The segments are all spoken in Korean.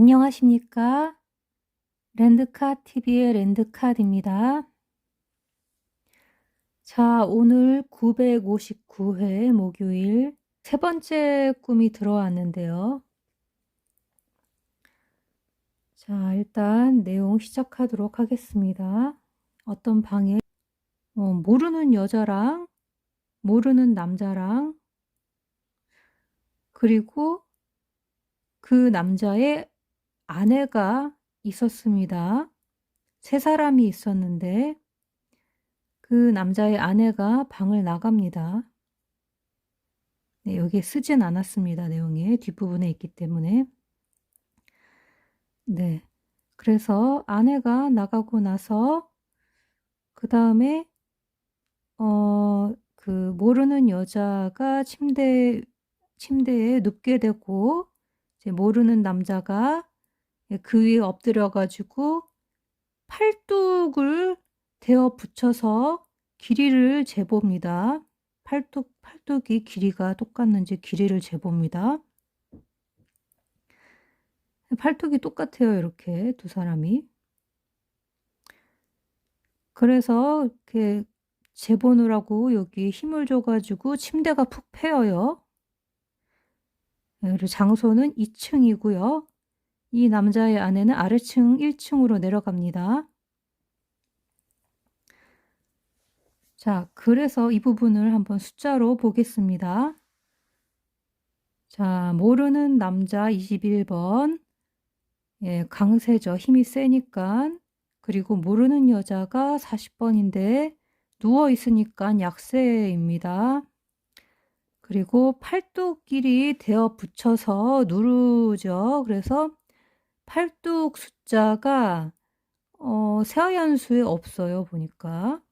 안녕하십니까? 랜드카 TV의 랜드카드입니다. 자, 오늘 959회 목요일 세 번째 꿈이 들어왔는데요. 자, 일단 내용 시작하도록 하겠습니다. 어떤 방에 어, 모르는 여자랑 모르는 남자랑 그리고 그 남자의 아내가 있었습니다. 세 사람이 있었는데 그 남자의 아내가 방을 나갑니다. 네, 여기에 쓰진 않았습니다. 내용에 뒷부분에 있기 때문에. 네. 그래서 아내가 나가고 나서 그 다음에 어, 그 모르는 여자가 침대 침대에 눕게 되고 모르는 남자가 그 위에 엎드려 가지고 팔뚝을 대어 붙여서 길이를 재봅니다. 팔뚝 팔뚝이 길이가 똑같는지 길이를 재봅니다. 팔뚝이 똑같아요. 이렇게 두 사람이. 그래서 이렇게 재보느라고 여기 힘을 줘 가지고 침대가 푹. 네, 그리고 장소는 2층이고요. 이 남자의 아내는 아래층 1층으로 내려갑니다. 자, 그래서 이 부분을 한번 숫자로 보겠습니다. 자, 모르는 남자 21번. 예, 강세죠. 힘이 세니까. 그리고 모르는 여자가 40번인데 누워 있으니까 약세입니다. 그리고 팔뚝끼리 대어 붙여서 누르죠. 그래서 팔뚝 숫자가 어, 세하연수에 없어요. 보니까.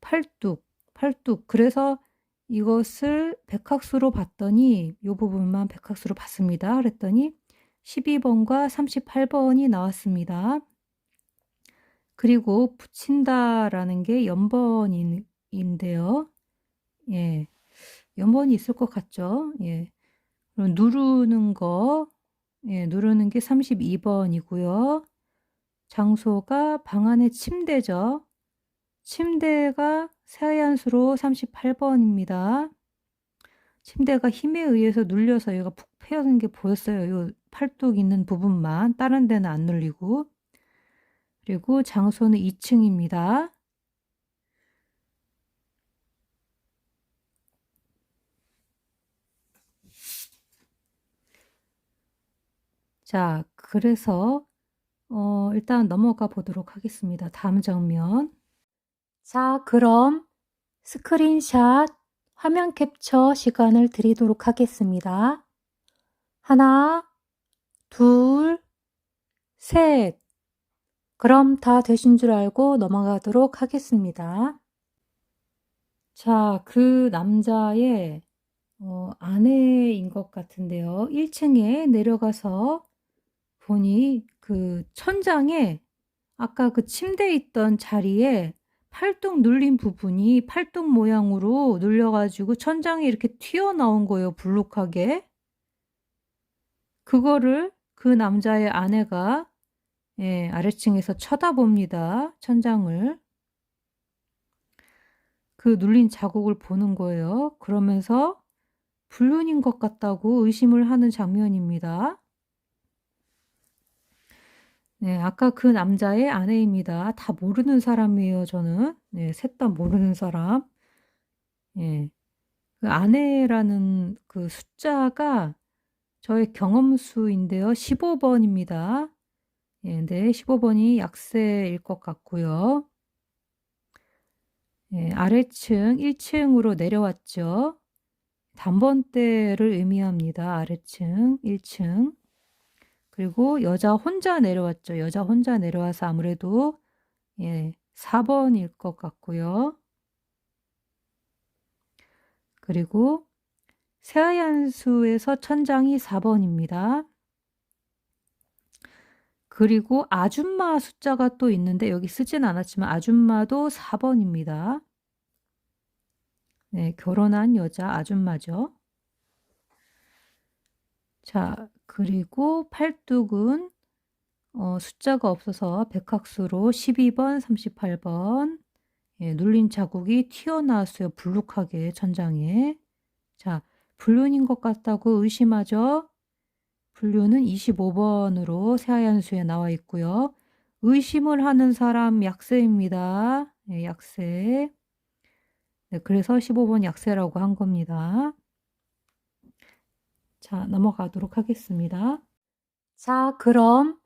팔뚝, 팔뚝. 그래서 이것을 백학수로 봤더니 이 부분만 백학수로 봤습니다. 그랬더니 12번과 38번이 나왔습니다. 그리고 붙인다라는 게 연번인데요. 예. 연번이 있을 것 같죠? 예. 그럼 누르는 거, 예, 누르는 게 32번이고요. 장소가 방 안의 침대죠. 침대가 세한수로 38번입니다. 침대가 힘에 의해서 눌려서 얘가 푹 패여진 게 보였어요. 요 팔뚝 있는 부분만. 다른 데는 안 눌리고. 그리고 장소는 2층입니다. 자, 그래서 어, 일단 넘어가 보도록 하겠습니다. 다음 장면. 자, 그럼 스크린샷 화면 캡처 시간을 드리도록 하겠습니다. 하나, 둘, 셋. 그럼 다 되신 줄 알고 넘어가도록 하겠습니다. 자, 그 남자의 어, 아내인 것 같은데요. 1층에 내려가서 보니 그 천장에 아까 그 침대에 있던 자리에 팔뚝 눌린 부분이 팔뚝 모양으로 눌려가지고 천장에 이렇게 튀어나온 거예요. 불룩하게. 그거를 그 남자의 아내가 예, 아래층에서 쳐다봅니다. 천장을. 그 눌린 자국을 보는 거예요. 그러면서 불륜인 것 같다고 의심을 하는 장면입니다. 네, 아까 그 남자의 아내입니다. 다 모르는 사람이에요, 저는. 네, 셋 다 모르는 사람. 예. 그 아내라는 그 숫자가 저의 경험수인데요. 15번입니다. 예, 네, 15번이 약세일 것 같고요. 예, 아래층 1층으로 내려왔죠. 단번대를 의미합니다. 아래층 1층. 그리고 여자 혼자 내려왔죠. 여자 혼자 내려와서 아무래도 예, 4번일 것 같고요. 그리고 새하얀 수에서 천장이 4번입니다. 그리고 아줌마 숫자가 또 있는데 여기 쓰진 않았지만 아줌마도 4번입니다. 네, 결혼한 여자 아줌마죠. 자, 그 그리고 팔뚝은 어, 숫자가 없어서 백학수로 12번, 38번 예, 눌린 자국이 튀어나왔어요. 불룩하게 천장에. 자, 불륜인 것 같다고 의심하죠? 분류는 25번으로 새하얀 수에 나와 있고요. 의심을 하는 사람 약세입니다. 네, 약세. 네, 그래서 15번 약세라고 한 겁니다. 자, 넘어가도록 하겠습니다. 자, 그럼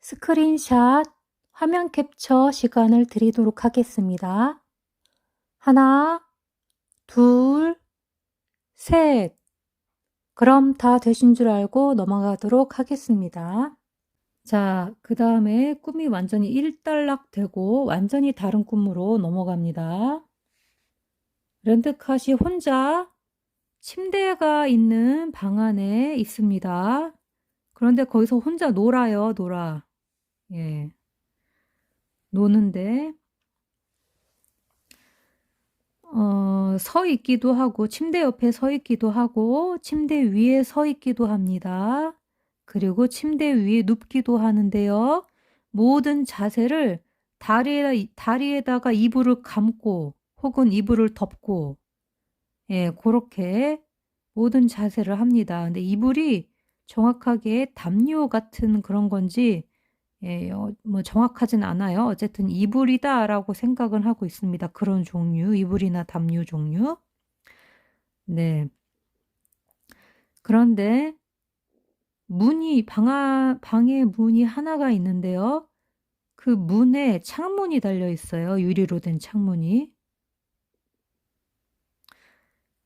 스크린샷 화면 캡처 시간을 드리도록 하겠습니다. 하나, 둘, 셋. 그럼 다 되신 줄 알고 넘어가도록 하겠습니다. 자, 그 다음에 꿈이 완전히 일단락 되고 완전히 다른 꿈으로 넘어갑니다. 랜드카시 혼자 침대가 있는 방 안에 있습니다. 그런데 거기서 혼자 놀아요, 놀아. 예. 노는데, 어, 서 있기도 하고, 침대 옆에 서 있기도 하고, 침대 위에 서 있기도 합니다. 그리고 침대 위에 눕기도 하는데요. 모든 자세를 다리에, 다리에다가 이불을 감고, 혹은 이불을 덮고, 예, 그렇게 모든 자세를 합니다. 근데 이불이 정확하게 담요 같은 그런 건지, 예, 어, 뭐 정확하진 않아요. 어쨌든 이불이다라고 생각을 하고 있습니다. 그런 종류, 이불이나 담요 종류. 네. 그런데 문이 방, 방에 문이 하나가 있는데요. 그 문에 창문이 달려 있어요. 유리로 된 창문이.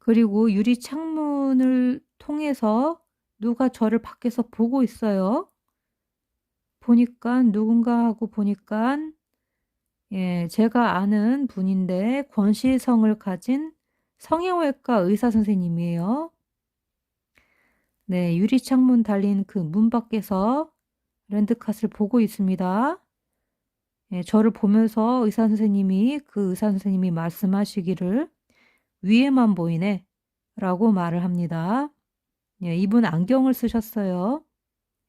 그리고 유리 창문을 통해서 누가 저를 밖에서 보고 있어요. 보니까 누군가 하고 보니까 예, 제가 아는 분인데 권시성을 가진 성형외과 의사 선생님이에요. 네, 유리 창문 달린 그 문 밖에서 랜드카스를 보고 있습니다. 예, 저를 보면서 의사 선생님이 그 의사 선생님이 말씀하시기를 위에만 보이네 라고 말을 합니다. 예, 이분 안경을 쓰셨어요.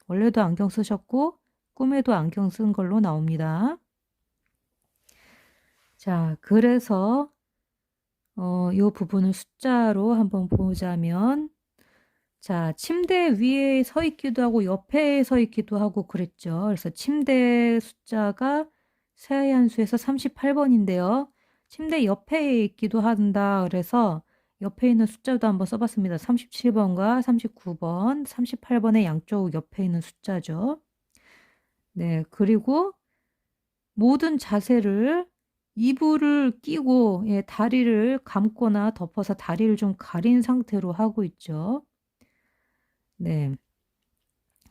원래도 안경 쓰셨고 꿈에도 안경 쓴 걸로 나옵니다. 자, 그래서 어, 이 부분을 숫자로 한번 보자면 자, 침대 위에 서 있기도 하고 옆에 서 있기도 하고 그랬죠. 그래서 침대 숫자가 새하얀 수에서 38번인데요. 침대 옆에 있기도 한다. 그래서 옆에 있는 숫자도 한번 써봤습니다. 37번과 39번, 38번의 양쪽 옆에 있는 숫자죠. 네, 그리고 모든 자세를 이불을 끼고 예, 다리를 감거나 덮어서 다리를 좀 가린 상태로 하고 있죠. 네.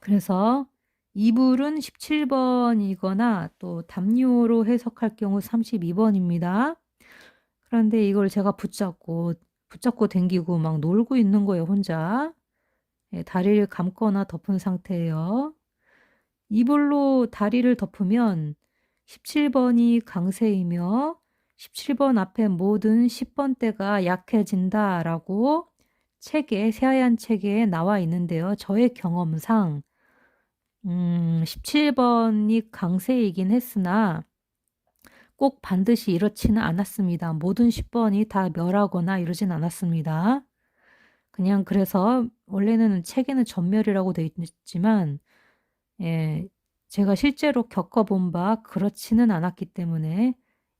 그래서 이불은 17번이거나 또 담요로 해석할 경우 32번입니다. 그런데 이걸 제가 붙잡고 붙잡고 댕기고 막 놀고 있는 거예요, 혼자. 예, 다리를 감거나 덮은 상태예요. 이불로 다리를 덮으면 17번이 강세이며 17번 앞에 모든 10번대가 약해진다 라고 책에 새하얀 책에 나와 있는데요. 저의 경험상 음, 17번이 강세이긴 했으나 꼭 반드시 이렇지는 않았습니다. 모든 10번이 다 멸하거나 이러진 않았습니다. 그냥 그래서 원래는 책에는 전멸이라고 되어 있지만 예, 제가 실제로 겪어본 바 그렇지는 않았기 때문에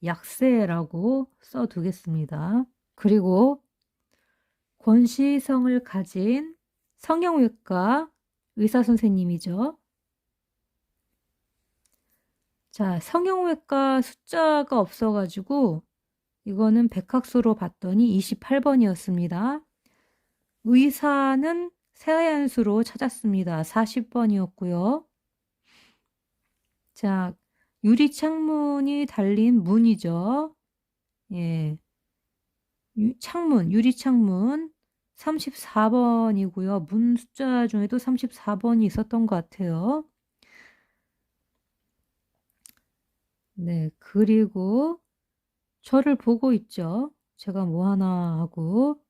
약세라고 써두겠습니다. 그리고 권시성을 가진 성형외과 의사 선생님이죠. 자, 성형외과 숫자가 없어가지고 이거는 백학수로 봤더니 28번이었습니다. 의사는 새하얀 수로 찾았습니다. 40번이었고요. 자, 유리 창문이 달린 문이죠. 예. 유, 창문, 유리 창문 34번이고요. 문 숫자 중에도 34번이 있었던 것 같아요. 네, 그리고 저를 보고 있죠. 제가 뭐 하나 하고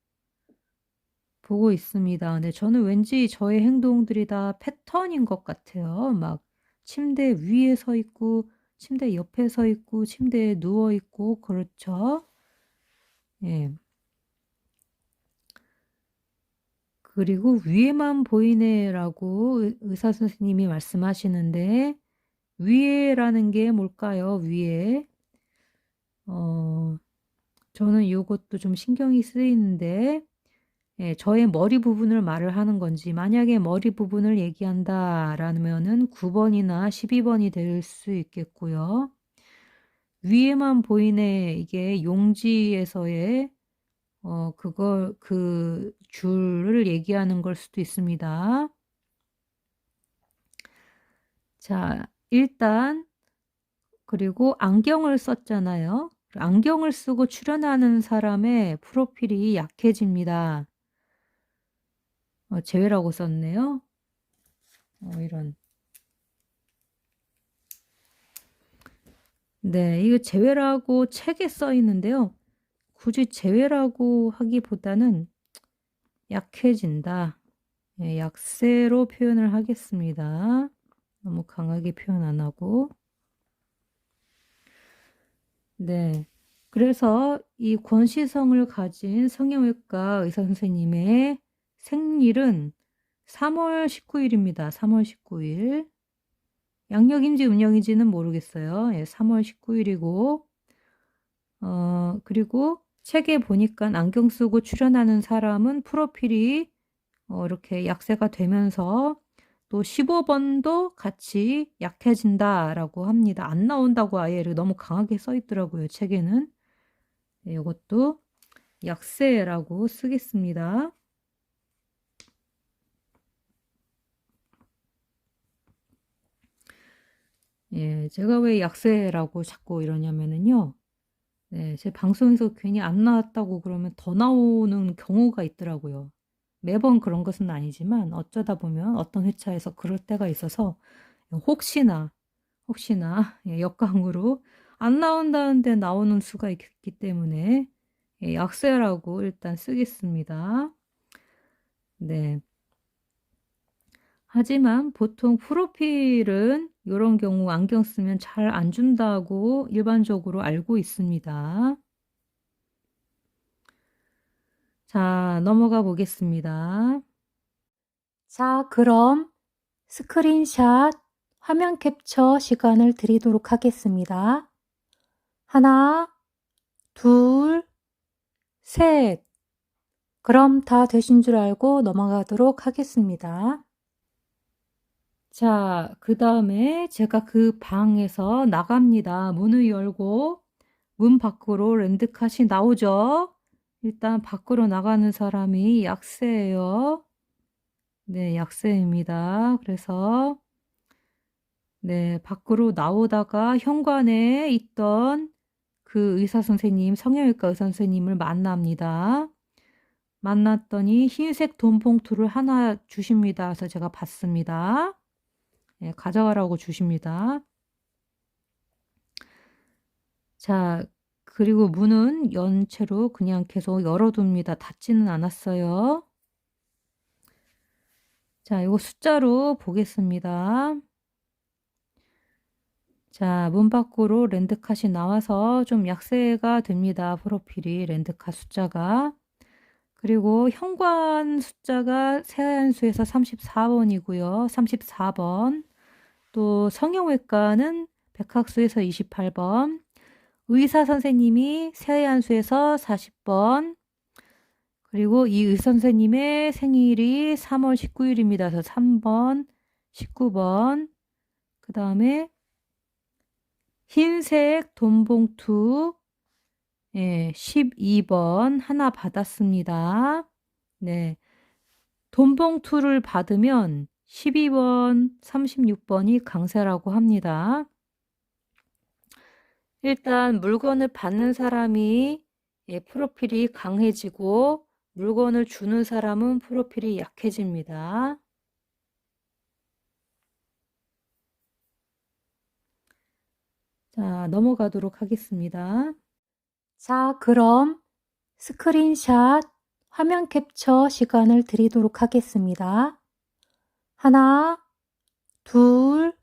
보고 있습니다. 근데 저는 왠지 저의 행동들이 다 패턴인 것 같아요. 막 침대 위에 서 있고, 침대 옆에 서 있고, 침대에 누워 있고, 그렇죠. 예. 그리고 위에만 보이네라고 의- 의사 선생님이 말씀하시는데, 위에라는 게 뭘까요? 위에. 어, 저는 이것도 좀 신경이 쓰이는데, 예, 저의 머리 부분을 말을 하는 건지, 만약에 머리 부분을 얘기한다라면은 9번이나 12번이 될 수 있겠고요. 위에만 보이네, 이게 용지에서의, 어, 그걸, 그 줄을 얘기하는 걸 수도 있습니다. 자, 일단, 그리고 안경을 썼잖아요. 안경을 쓰고 출연하는 사람의 프로필이 약해집니다. 어, 제외라고 썼네요. 어, 이런. 네, 이거 제외라고 책에 써 있는데요. 굳이 제외라고 하기보다는 약해진다. 예, 약세로 표현을 하겠습니다. 너무 강하게 표현 안 하고. 네. 그래서 이 권시성을 가진 성형외과 의사 선생님의 생일은 3월 19일입니다. 3월 19일. 양력인지 음력인지는 모르겠어요. 예, 3월 19일이고, 어, 그리고 책에 보니까 안경 쓰고 출연하는 사람은 프로필이 어, 이렇게 약세가 되면서 또 15번도 같이 약해진다라고 합니다. 안 나온다고 아예 너무 강하게 써 있더라고요. 책에는. 네, 이것도 약세라고 쓰겠습니다. 예, 제가 왜 약세라고 자꾸 이러냐면은요. 네, 제 방송에서 괜히 안 나왔다고 그러면 더 나오는 경우가 있더라고요. 매번 그런 것은 아니지만 어쩌다 보면 어떤 회차에서 그럴 때가 있어서 혹시나 혹시나 예, 역광으로 안 나온다는데 나오는 수가 있기 때문에 예, 약세라고 일단 쓰겠습니다. 네. 하지만 보통 프로필은 이런 경우 안경 쓰면 잘 안 준다고 일반적으로 알고 있습니다. 자, 넘어가 보겠습니다. 자, 그럼 스크린샷 화면 캡처 시간을 드리도록 하겠습니다. 하나, 둘, 셋. 그럼 다 되신 줄 알고 넘어가도록 하겠습니다. 자, 그 다음에 제가 그 방에서 나갑니다. 문을 열고 문 밖으로 랜드카시 나오죠? 일단 밖으로 나가는 사람이 약세예요. 네, 약세입니다. 그래서 네, 밖으로 나오다가 현관에 있던 그 의사 선생님, 성형외과 의사 선생님을 만납니다. 만났더니 흰색 돈 봉투를 하나 주십니다. 그래서 제가 받습니다. 네, 가져가라고 주십니다. 자, 그리고 문은 연채로 그냥 계속 열어둡니다. 닫지는 않았어요. 자, 이거 숫자로 보겠습니다. 자, 문 밖으로 랜드카시 나와서 좀 약세가 됩니다. 프로필이 랜드카 숫자가. 그리고 현관 숫자가 세안수에서 34번이고요. 34번. 또 성형외과는 백학수에서 28번. 의사 선생님이 세안수에서 40번. 그리고 이 의사 선생님의 생일이 3월 19일입니다. 그래서 3번, 19번. 그 다음에 흰색 돈봉투 예, 12번 하나 받았습니다. 네. 돈봉투를 받으면 12번, 36번이 강세라고 합니다. 일단 물건을 받는 사람이 예, 프로필이 강해지고 물건을 주는 사람은 프로필이 약해집니다. 자, 넘어가도록 하겠습니다. 자, 그럼 스크린샷 화면 캡처 시간을 드리도록 하겠습니다. 하나, 둘,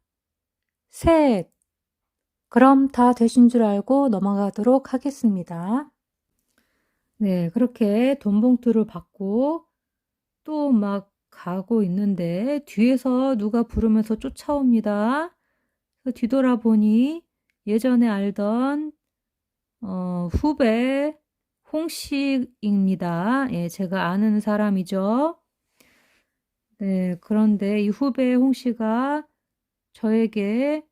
셋. 그럼 다 되신 줄 알고 넘어가도록 하겠습니다. 네, 그렇게 돈 봉투를 받고 또 막 가고 있는데 뒤에서 누가 부르면서 쫓아옵니다. 뒤돌아보니 예전에 알던 어, 후배 홍씨입니다. 예, 제가 아는 사람이죠. 네, 그런데 이 후배 홍씨가 저에게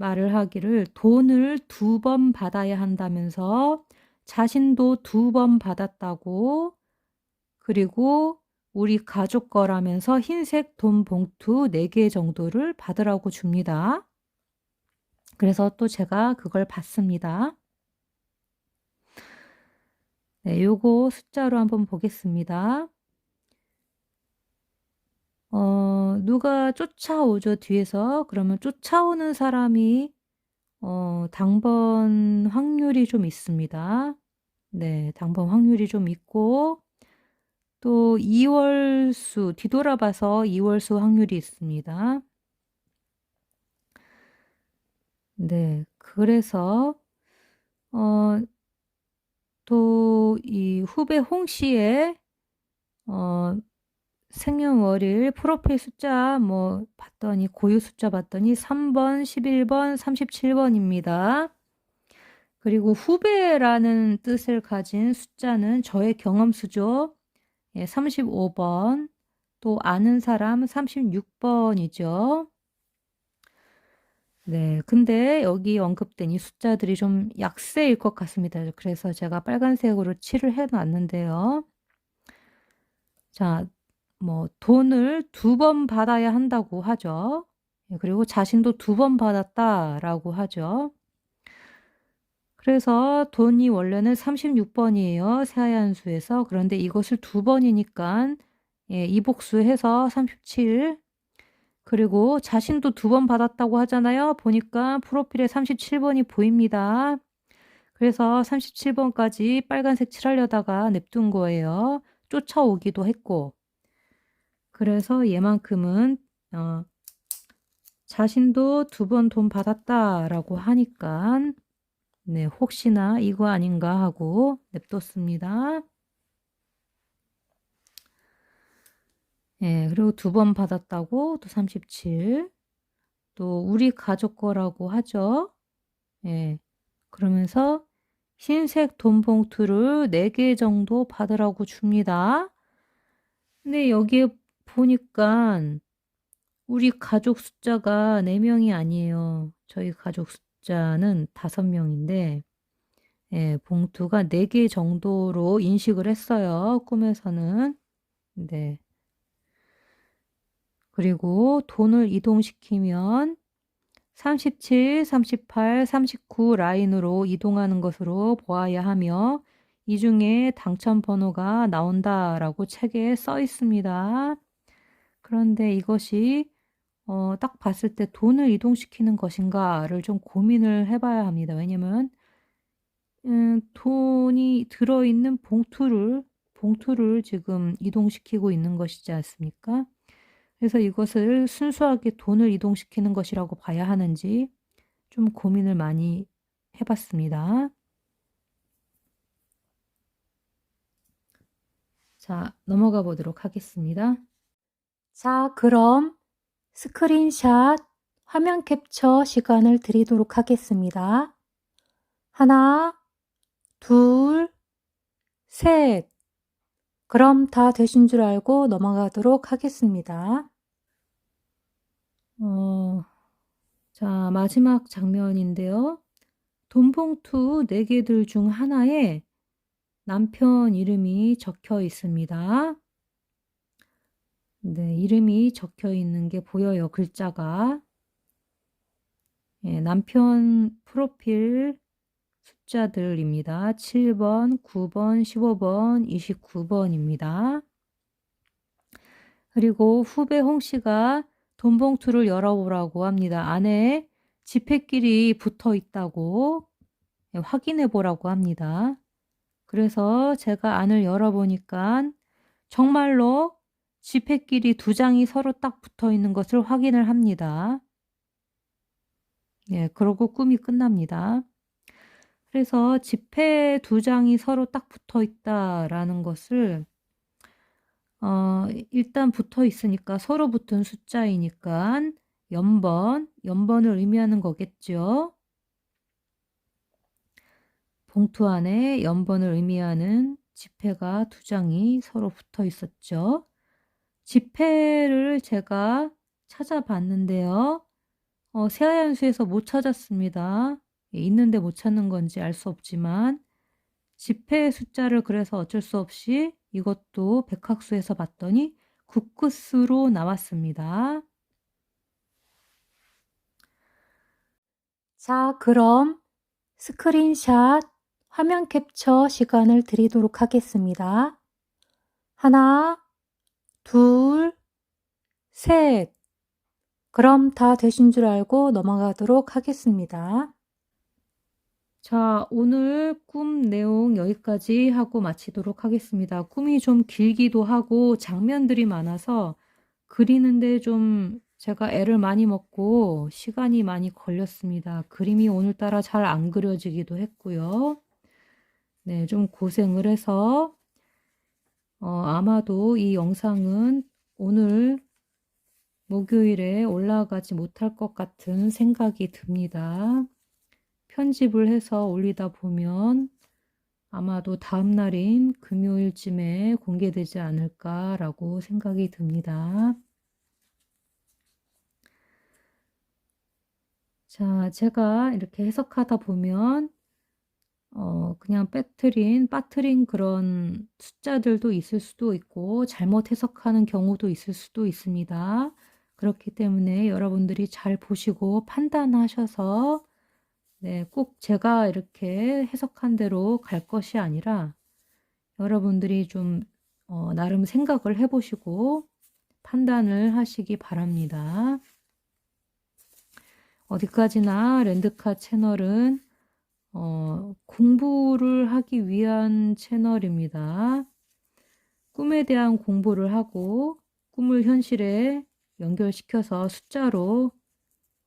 말을 하기를 돈을 두 번 받아야 한다면서 자신도 두 번 받았다고 그리고 우리 가족 거라면서 흰색 돈 봉투 4개 정도를 받으라고 줍니다. 그래서 또 제가 그걸 받습니다. 네, 요거 숫자로 한번 보겠습니다. 어, 누가 쫓아오죠, 뒤에서. 그러면 쫓아오는 사람이, 어, 당번 확률이 좀 있습니다. 네, 당번 확률이 좀 있고, 또 2월수, 뒤돌아봐서 2월수 확률이 있습니다. 네, 그래서, 어, 또 이 후배 홍 씨의, 어, 생년월일 프로필 숫자 뭐 봤더니 고유 숫자 봤더니 3번, 11번, 37번입니다. 그리고 후배라는 뜻을 가진 숫자는 저의 경험수죠. 예, 35번. 또 아는 사람 36번이죠. 네, 근데 여기 언급된 이 숫자들이 좀 약세일 것 같습니다. 그래서 제가 빨간색으로 칠을 해놨는데요. 자, 뭐 돈을 두 번 받아야 한다고 하죠. 예, 그리고 자신도 두 번 받았다라고 하죠. 그래서 돈이 원래는 36번이에요. 새하얀 수에서. 그런데 이것을 두 번이니까 예, 이복수해서 37. 그리고 자신도 두 번 받았다고 하잖아요. 보니까 프로필에 37번이 보입니다. 그래서 37번까지 빨간색 칠하려다가 냅둔 거예요. 쫓아오기도 했고. 그래서 얘만큼은 어, 자신도 두 번 돈 받았다라고 하니까 네, 혹시나 이거 아닌가 하고 냅뒀습니다. 예, 그리고 두 번 받았다고 또 37. 또 우리 가족 거라고 하죠. 예. 그러면서 흰색 돈 봉투를 4개 정도 받으라고 줍니다. 근데 여기에 보니까 우리 가족 숫자가 4명이 아니에요. 저희 가족 숫자는 5명인데 예, 봉투가 4개 정도로 인식을 했어요. 꿈에서는. 네. 그리고 돈을 이동시키면 37, 38, 39 라인으로 이동하는 것으로 보아야 하며 이 중에 당첨 번호가 나온다라고 책에 써 있습니다. 그런데 이것이 어, 딱 봤을 때 돈을 이동시키는 것인가를 좀 고민을 해봐야 합니다. 왜냐면 음, 돈이 들어있는 봉투를 봉투를 지금 이동시키고 있는 것이지 않습니까? 그래서 이것을 순수하게 돈을 이동시키는 것이라고 봐야 하는지 좀 고민을 많이 해봤습니다. 자, 넘어가 보도록 하겠습니다. 자, 그럼 스크린샷 화면 캡처 시간을 드리도록 하겠습니다. 하나, 둘, 셋. 그럼 다 되신 줄 알고 넘어가도록 하겠습니다. 어, 자, 마지막 장면인데요. 돈봉투 4개들 중 하나에 남편 이름이 적혀 있습니다. 네, 이름이 적혀 있는 게 보여요, 글자가. 예, 남편 프로필 숫자들입니다. 7번, 9번, 15번, 29번입니다. 그리고 후배 홍 씨가 돈봉투를 열어보라고 합니다. 안에 지폐끼리 붙어 있다고 예, 확인해 보라고 합니다. 그래서 제가 안을 열어보니까 정말로 지폐끼리 두 장이 서로 딱 붙어 있는 것을 확인을 합니다. 예, 그러고 꿈이 끝납니다. 그래서 지폐 두 장이 서로 딱 붙어 있다라는 것을 어, 일단 붙어 있으니까 서로 붙은 숫자이니까 연번, 연번을 의미하는 거겠죠. 봉투 안에 연번을 의미하는 지폐가 두 장이 서로 붙어 있었죠. 지폐를 제가 찾아봤는데요. 어, 새하얀 수에서 못 찾았습니다. 예, 있는데 못 찾는 건지 알 수 없지만 지폐 숫자를 그래서 어쩔 수 없이 이것도 백학수에서 봤더니 국끝수로 나왔습니다. 자, 그럼 스크린샷 화면 캡처 시간을 드리도록 하겠습니다. 하나, 둘, 셋. 그럼 다 되신 줄 알고 넘어가도록 하겠습니다. 자, 오늘 꿈 내용 여기까지 하고 마치도록 하겠습니다. 꿈이 좀 길기도 하고 장면들이 많아서 그리는데 좀 제가 애를 많이 먹고 시간이 많이 걸렸습니다. 그림이 오늘따라 잘 안 그려지기도 했고요. 네, 좀 고생을 해서 어, 아마도 이 영상은 오늘 목요일에 올라가지 못할 것 같은 생각이 듭니다. 편집을 해서 올리다 보면 아마도 다음 날인 금요일쯤에 공개되지 않을까라고 생각이 듭니다. 자, 제가 이렇게 해석하다 보면 어, 그냥 빼트린, 빠트린 그런 숫자들도 있을 수도 있고 잘못 해석하는 경우도 있을 수도 있습니다. 그렇기 때문에 여러분들이 잘 보시고 판단하셔서 네, 꼭 제가 이렇게 해석한 대로 갈 것이 아니라 여러분들이 좀 어, 나름 생각을 해보시고 판단을 하시기 바랍니다. 어디까지나 랜드카 채널은 어, 공부를 하기 위한 채널입니다. 꿈에 대한 공부를 하고 꿈을 현실에 연결시켜서 숫자로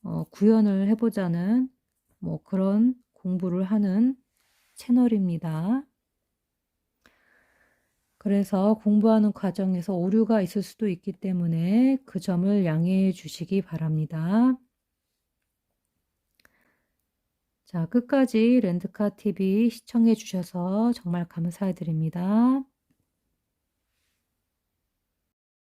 어, 구현을 해보자는 뭐 그런 공부를 하는 채널입니다. 그래서 공부하는 과정에서 오류가 있을 수도 있기 때문에 그 점을 양해해 주시기 바랍니다. 자, 끝까지 렌드카 TV 시청해 주셔서 정말 감사드립니다.